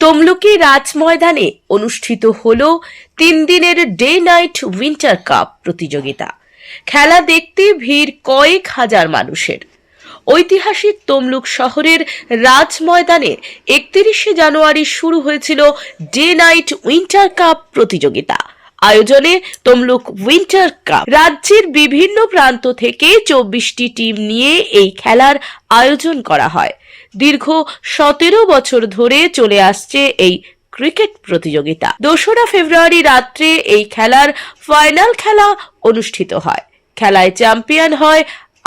তমলুকি রাজ ময়দানে অনুষ্ঠিত হল তিন দিনের ডে নাইট উইন্টার কাপ প্রতিযোগিতা। খেলা দেখতে ভিড় কয়েক হাজার মানুষের। ঐতিহাসিক তমলুক শহরের রাজ ময়দানে একত্রিশে জানুয়ারি শুরু হয়েছিল ডে নাইট উইন্টার কাপ প্রতিযোগিতা। আয়োজনে তমলুক উইন্টার কাপ রাজ্যের বিভিন্ন প্রান্ত থেকে চব্বিশটি টিম নিয়ে এই খেলার আয়োজন করা হয়। দীর্ঘ সতেরো বছর ধরে চলে আসছে এই ক্রিকেট প্রতিযোগিতা। দোসরা ফেব্রুয়ারি রাত্রে এই খেলার ফাইনাল খেলা অনুষ্ঠিত হয়। খেলায় চ্যাম্পিয়ন হয়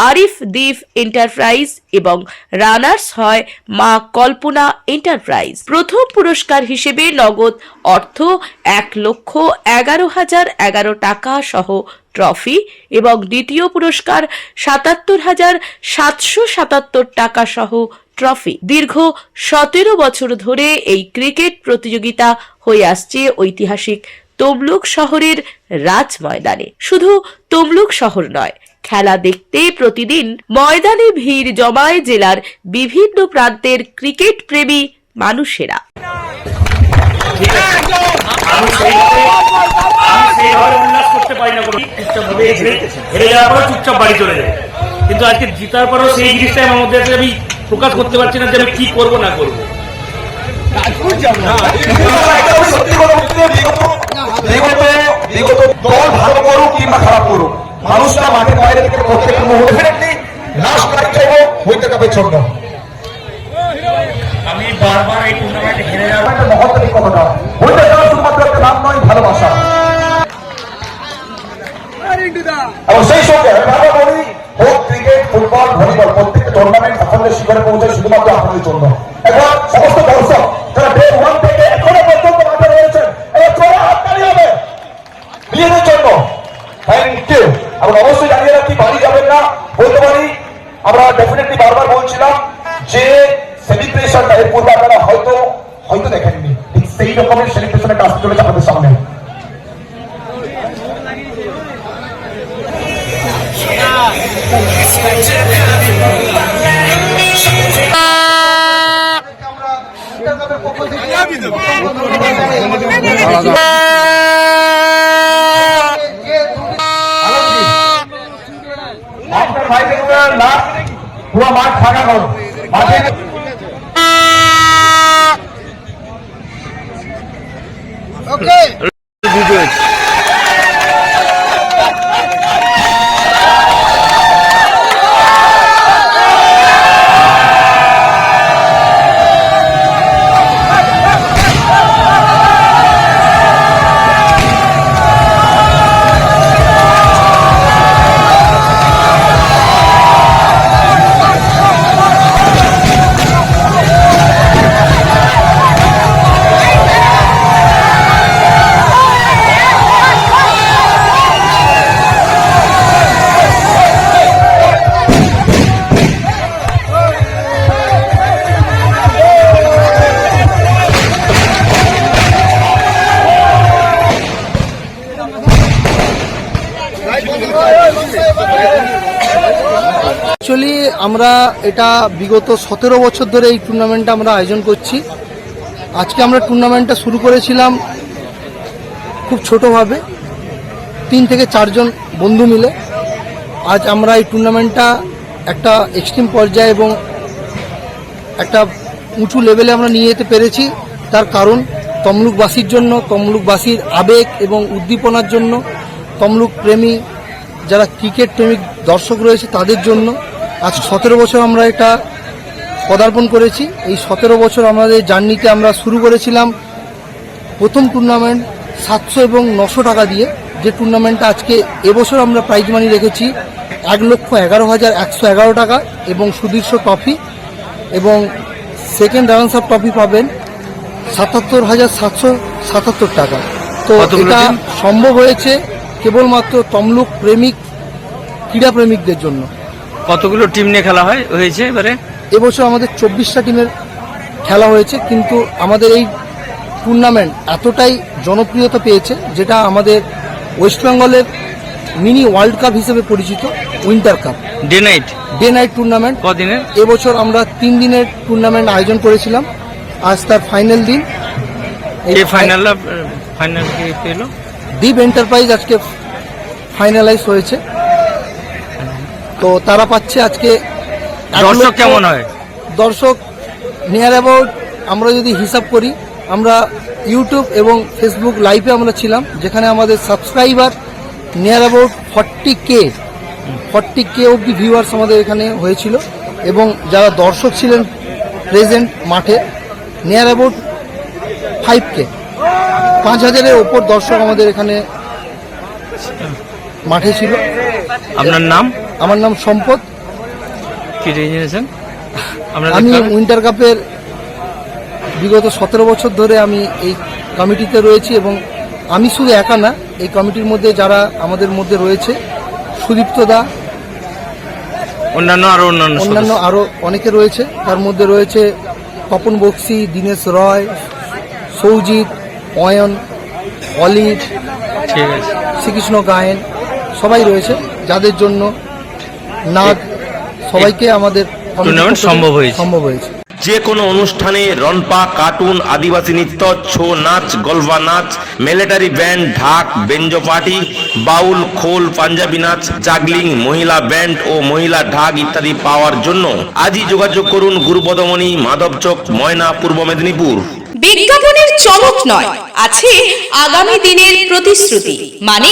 আরিফ দ্বীপ এন্টারপ্রাইজ এবং রানার্স হয় মা কল্পনা এন্টারপ্রাইজ। প্রথম পুরস্কার হিসেবে নগদ অর্থ এক লক্ষ এগারো হাজার এগারো টাকা সহ ট্রফি এবং দ্বিতীয় পুরস্কার সাতাত্তর হাজার সাতশো সাতাত্তর টাকা সহ ট্রফি। দীর্ঘ সতেরো বছর ধরে এই ক্রিকেট প্রতিযোগিতা হয়ে আসছে ঐতিহাসিক তমলুক শহরের রাজ ময়দানে শুধু তমলুক শহর নয়, খেলা দেখতে প্রতিদিন ময়দানে ভিড় জমায় জেলার বিভিন্ন প্রান্তের ক্রিকেট প্রেমী মানুষেরা। আমি সেইভাবে আমি সেইভাবে উল্লাস করতে পারি না কোনো চুপচাপ হেরে হেরে যাওয়ার পরে চুপচাপ বাড়ি চলে যায় কিন্তু আজকে জিতার পরেও সেই জিনিসটাই আমার মধ্যে আছে আমি প্রকাশ করতে পারছি না যে আমি কি করব না করব। সত্যি কথা বলতে বিগত বিগত বিগত দল ভালো করুক কিংবা খারাপ করুক মানুষরা মাঠে বাইরে থেকে প্রত্যেক মুহূর্তে ডেফিনেটলি লাস্ট লাইক চাইব হইতে কাপে ছোট আমি বারবার এই যাওয়ার একটা মহত্বের কথাটা কাপ শুধুমাত্র একটা নাম নয়, ভালোবাসা। এবং সেই সঙ্গে আমি বারবার বলি হোক ক্রিকেট, ফুটবল, ভলিবল, প্রত্যেকটা টুর্নামেন্ট সাফল্যের শিখরে পৌঁছায় শুধুমাত্র আপনাদের জন্য। এবং সমস্ত দর্শক যারা ডে ওয়ান থেকে এখনও পর্যন্ত মাঠে রয়েছেন এবার চলে হাত হবে বিয়ের জন্য। থ্যাংক ইউ এবং অবশ্যই জানিয়ে রাখি, বাড়ি যাবেন না। বলতে পারি, আমরা ডেফিনেটলি বারবার বলছিলাম যে সেলিব্রেশনটা এর পূর্বে আপনারা হয়তো হয়তো দেখেননি। ঠিক সেই রকমের সেলিব্রেশন একটা আসতে চলেছে আপনাদের সামনে। আপনার ভাই পুরো মাঠ ফাঁকা করো মাঠে Okay. অ্যাকচুয়ালি আমরা এটা বিগত সতেরো বছর ধরে এই টুর্নামেন্টটা আমরা আয়োজন করছি। আজকে আমরা টুর্নামেন্টটা শুরু করেছিলাম খুব ছোটোভাবে, তিন থেকে চারজন বন্ধু মিলে। আজ আমরা এই টুর্নামেন্টটা একটা এক্সট্রিম পর্যায়ে এবং একটা উঁচু লেভেলে আমরা নিয়ে যেতে পেরেছি। তার কারণ তমলুকবাসীর জন্য, তমলুকবাসীর আবেগ এবং উদ্দীপনার জন্য, তমলুক প্রেমী যারা ক্রিকেট প্রেমিক দর্শক রয়েছে তাদের জন্য। আজ সতেরো বছর আমরা এটা পদার্পণ করেছি। এই সতেরো বছর আমাদের জার্নিতে আমরা শুরু করেছিলাম প্রথম টুর্নামেন্ট সাতশো এবং নশো টাকা দিয়ে। যে টুর্নামেন্টটা আজকে এবছর আমরা প্রাইজ মানি রেখেছি এক লক্ষ এগারো হাজার একশো এগারো টাকা এবং সুদীর্ঘ ট্রফি এবং সেকেন্ড রানার্স আপ ট্রফি পাবেন সাতাত্তর হাজার সাতশো সাতাত্তর টাকা। তো এটা সম্ভব হয়েছে কেবলমাত্র তমলুক প্রেমিক ক্রীড়া প্রেমিকদের জন্য। কতগুলো টিম নিয়ে খেলা হয়? হয়েছে এবারে? এবছর আমাদের চব্বিশটা টিমের খেলা হয়েছে কিন্তু আমাদের এই টুর্নামেন্ট এতটাই জনপ্রিয়তা পেয়েছে যেটা আমাদের ওয়েস্ট বেঙ্গলের মিনি ওয়ার্ল্ড কাপ হিসেবে পরিচিত winter cup day night day night tournament কদিনের? এবছর আমরা তিন দিনের টুর্নামেন্ট আয়োজন করেছিলাম। আজ তার ফাইনাল দিন। কে ফাইনাল ফাইনাল কে দ্বীপ এন্টারপ্রাইজ আজকে ফাইনালাইজ হয়েছে। তো তারা পাচ্ছে আজকে দর্শক কেমন হয়? দর্শক নিয়ার অ্যাবাউট আমরা যদি হিসাব করি আমরা ইউটিউব এবং ফেসবুক লাইভে আমরা ছিলাম যেখানে আমাদের subscriber near about forty K forty K অব্দি ভিউয়ার্স আমাদের এখানে হয়েছিল এবং যারা দর্শক ছিলেন প্রেজেন্ট মাঠে নিয়ার অ্যাবাউট ফাইভ কে পাঁচ হাজারের ওপর দর্শক আমাদের এখানে মাঠে ছিল। আপনার নাম? আমার নাম সম্পদ। কি আমি উইন্টার কাপের বিগত সতেরো বছর ধরে আমি এই কমিটিতে রয়েছি এবং আমি শুধু একা না এই কমিটির মধ্যে যারা আমাদের মধ্যে রয়েছে সুদীপ্ত দা অন্যান্য আরও অন্যান্য অন্যান্য। আরও অনেকে রয়েছে। তার মধ্যে রয়েছে তপন বক্সি দীনেশ রয় সৌজিৎ অয়ন অলিভ শ্রীকৃষ্ণ গায়েন সবাই রয়েছে যাদের জন্য নাগ সবাইকে আমাদের টুর্নামেন্ট সম্ভব হয়েছে। সম্ভব হয়েছে যে কোনো অনুষ্ঠানে রনপা কার্টুন আদিবাসী নৃত্য ছৌ নাচ গলফা নাচ মিলিটারি ব্যান্ড ঢাক বেঞ্জো পার্টি বাউল খোল পাঞ্জাবি নাচ জাগলিং মহিলা ব্যান্ড ও মহিলা ঢাক ইত্যাদি পাওয়ার জন্য আজই যোগাযোগ করুন গুরুপদমণি মাধবচক ময়না পূর্ব মেদিনীপুর বিজ্ঞাপনের চমক নয় আছে আগামী দিনের প্রতিশ্রুতি মানে